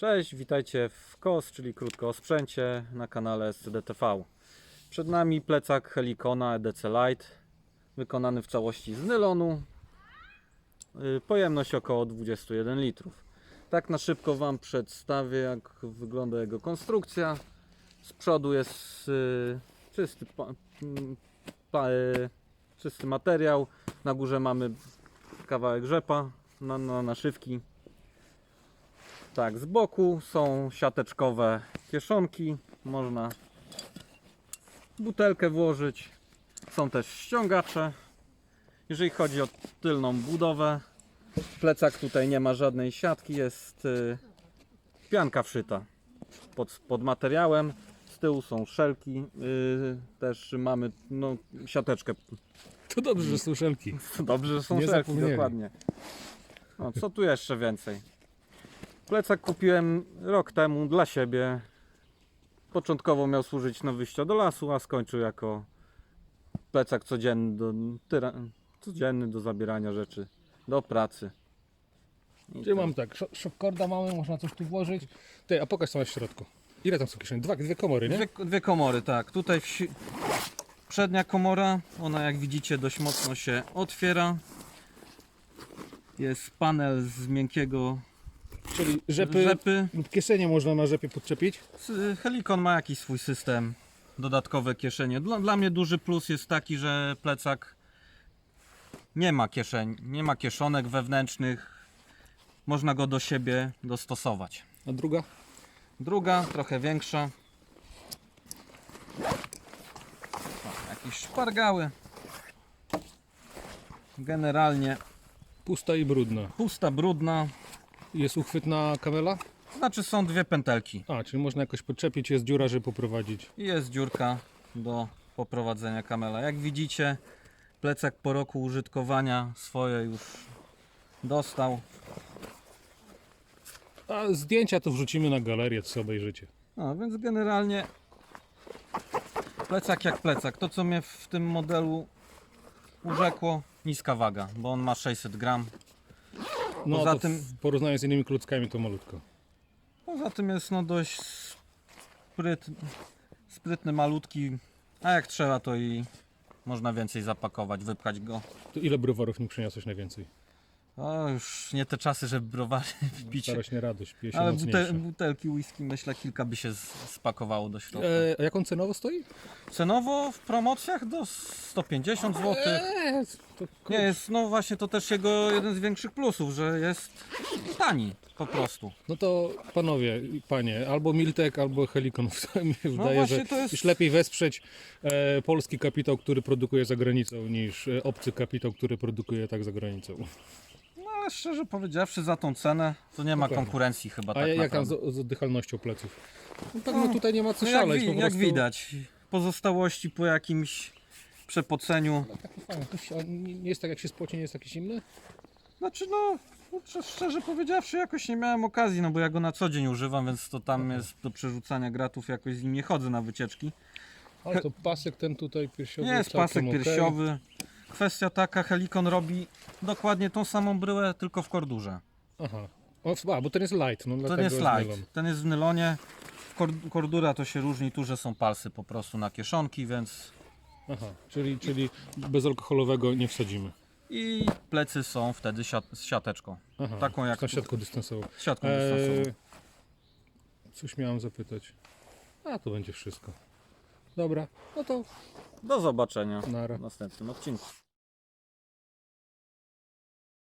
Cześć, witajcie w KOS, czyli krótko o sprzęcie na kanale SCDTV. Przed nami plecak Helikona EDC Lite, wykonany w całości z nylonu. Yy, Pojemność około 21 litrów. Tak na szybko Wam przedstawię, jak wygląda jego konstrukcja. Z przodu jest yy, czysty, mm, yy, czysty materiał. Na górze mamy kawałek rzepa na, na naszywki. Tak, z boku są siateczkowe kieszonki. Można butelkę włożyć. Są też ściągacze. Jeżeli chodzi o tylną budowę, plecak tutaj nie ma żadnej siatki, jest y, pianka wszyta pod, pod materiałem. Z tyłu są szelki. Y, też mamy no, siateczkę. To dobrze, że są szelki. Dobrze, że są Nie szelki, zapomnieli. dokładnie. No, co tu jeszcze więcej? Plecak kupiłem rok temu dla siebie. Początkowo miał służyć na wyjście do lasu, a skończył jako plecak codzienny do, tyra, codzienny do zabierania rzeczy do pracy. I Czyli mam tak, sz- szopkorda mamy, można coś tu włożyć. Ty, a pokaż co masz w środku. Ile tam są kieszeni? Dwa, dwie komory, nie? Dwie, dwie komory, tak. Tutaj wsi... przednia komora, ona jak widzicie dość mocno się otwiera. Jest panel z miękkiego Czyli rzepy, rzepy. lub kieszenie można na rzepie podczepić. Helikon ma jakiś swój system, dodatkowe kieszenie. Dla, dla mnie duży plus jest taki, że plecak nie ma kieszeń, nie ma kieszonek wewnętrznych. Można go do siebie dostosować. A druga? Druga, trochę większa. O, jakieś szpargały. Generalnie Pusta i brudna. pusta, brudna. Jest uchwytna kamela? Znaczy są dwie pętelki. A, czyli można jakoś podczepić, jest dziura, żeby poprowadzić. I jest dziurka do poprowadzenia kamela. Jak widzicie, plecak po roku użytkowania swoje już dostał. A zdjęcia to wrzucimy na galerię, co obejrzycie. No, więc generalnie plecak jak plecak. To co mnie w tym modelu urzekło, niska waga, bo on ma 600 gram. No Poza to tym- w porównaniu z innymi kluckami to malutko. Poza tym jest no dość spryt, sprytny, malutki, a jak trzeba to i można więcej zapakować, wypchać go. To ile browarów mi przyniosłeś najwięcej? O, już nie te czasy, żeby browary wbić. Stara nie radość, pije się Ale mocniejsze. bute, butelki whisky myślę kilka by się spakowało do środka. E, a jak on cenowo stoi? Cenowo w promocjach do 150 zł. Eee, to Nie jest, no właśnie to też jego jeden z większych plusów, że jest tani po prostu. No to panowie i panie, albo Miltek, albo Helikon. Mi się wydaje, No właśnie że to jest- już lepiej wesprzeć e, polski kapitał, który produkuje za granicą, niż e, obcy kapitał, który produkuje tak za granicą. No ale szczerze powiedziawszy za tą cenę to nie ma Dokładnie. konkurencji chyba A tak jak tam naprawdę. z, z oddychalnością pleców? No tak, no tutaj nie ma co No jak, szaleć. wi- po jak prostu... widać, pozostałości po jakimś przepoceniu. Taki fajny. To się- a Nie nie jest tak jak się spocie, nie jest taki zimny? Znaczy no, kurczę, szczerze powiedziawszy jakoś nie miałem okazji, no bo ja go na co dzień używam, więc to tam jest do przerzucania gratów, jakoś z nim nie chodzę na wycieczki. Ale to pasek ten tutaj piersiowy Jest całkiem pasek okej. piersiowy. Kwestia taka, Helikon robi dokładnie tą samą bryłę, tylko w kordurze. Aha. O, a, bo ten jest light, no dlatego nie jest jest light, nylon. ten jest w nylonie. Kord- Kordura to się różni, tu że są palsy po prostu na kieszonki, więc... Aha, czyli, czyli bezalkoholowego nie wsadzimy. I plecy są wtedy siat z siateczką. Aha, Taką jak na siatką dystansową. Z siatką dystansową. Eee, coś miałem zapytać. A to będzie wszystko. Dobra, no to Do zobaczenia nara. w następnym odcinku.